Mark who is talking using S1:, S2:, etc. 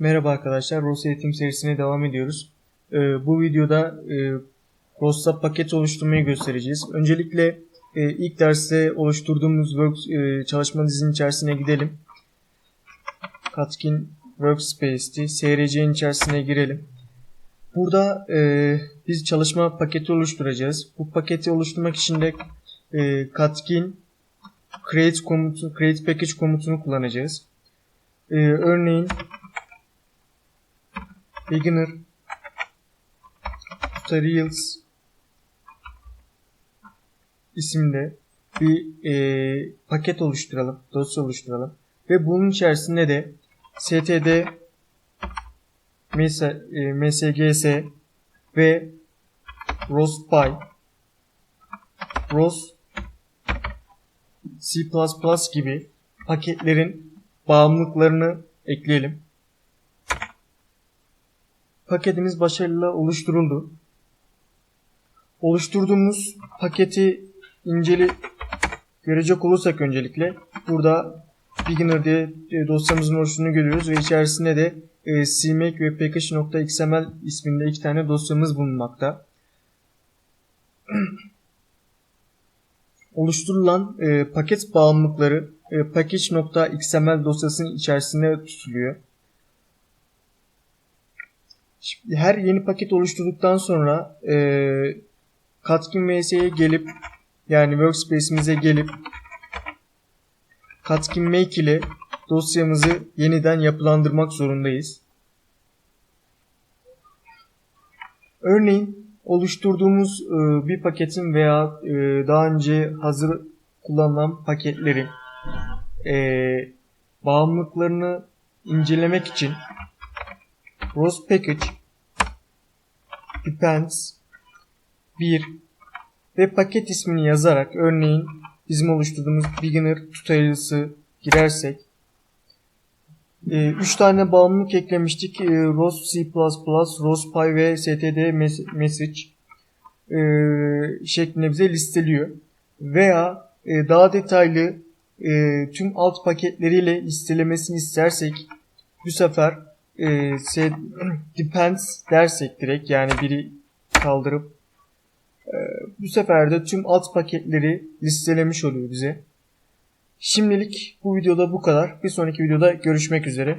S1: Merhaba arkadaşlar, ROS eğitim serisine devam ediyoruz. Ee, bu videoda e, ROS'ta paket oluşturmayı göstereceğiz. Öncelikle e, ilk derste oluşturduğumuz work, e, çalışma dizinin içerisine gidelim. Katkin Workspace'ti. SRC'nin içerisine girelim. Burada e, biz çalışma paketi oluşturacağız. Bu paketi oluşturmak için de e, Katkin create komutu, create package komutunu kullanacağız. E, örneğin beginner. Tutorials isimde bir e, paket oluşturalım, dosya oluşturalım. Ve bunun içerisinde de std ms, e, msgs ve rospy ros C++ gibi paketlerin bağımlılıklarını ekleyelim. Paketimiz başarıyla oluşturuldu. Oluşturduğumuz paketi inceli görecek olursak öncelikle burada beginner diye dosyamızın oluştuğunu görüyoruz ve içerisinde de e, cmake ve package.xml isminde iki tane dosyamız bulunmakta. Oluşturulan e, paket bağımlılıkları e, package.xml dosyasının içerisinde tutuluyor. Şimdi her yeni paket oluşturduktan sonra e, Katkin MS'ye gelip yani workspace'imize gelip Katkin Make ile dosyamızı yeniden yapılandırmak zorundayız. Örneğin oluşturduğumuz e, bir paketin veya e, daha önce hazır kullanılan paketlerin e, bağımlılıklarını incelemek için ROS package depends 1 ve paket ismini yazarak örneğin bizim oluşturduğumuz beginner tutorials'ı girersek 3 tane bağımlılık eklemiştik. E, ROS C++, ROSPy ve std message e, şeklinde bize listeliyor. Veya e, daha detaylı e, tüm alt paketleriyle listelemesini istersek bu sefer e, şey, depends dersek direkt yani biri kaldırıp e, bu sefer de tüm alt paketleri listelemiş oluyor bize. Şimdilik bu videoda bu kadar. Bir sonraki videoda görüşmek üzere.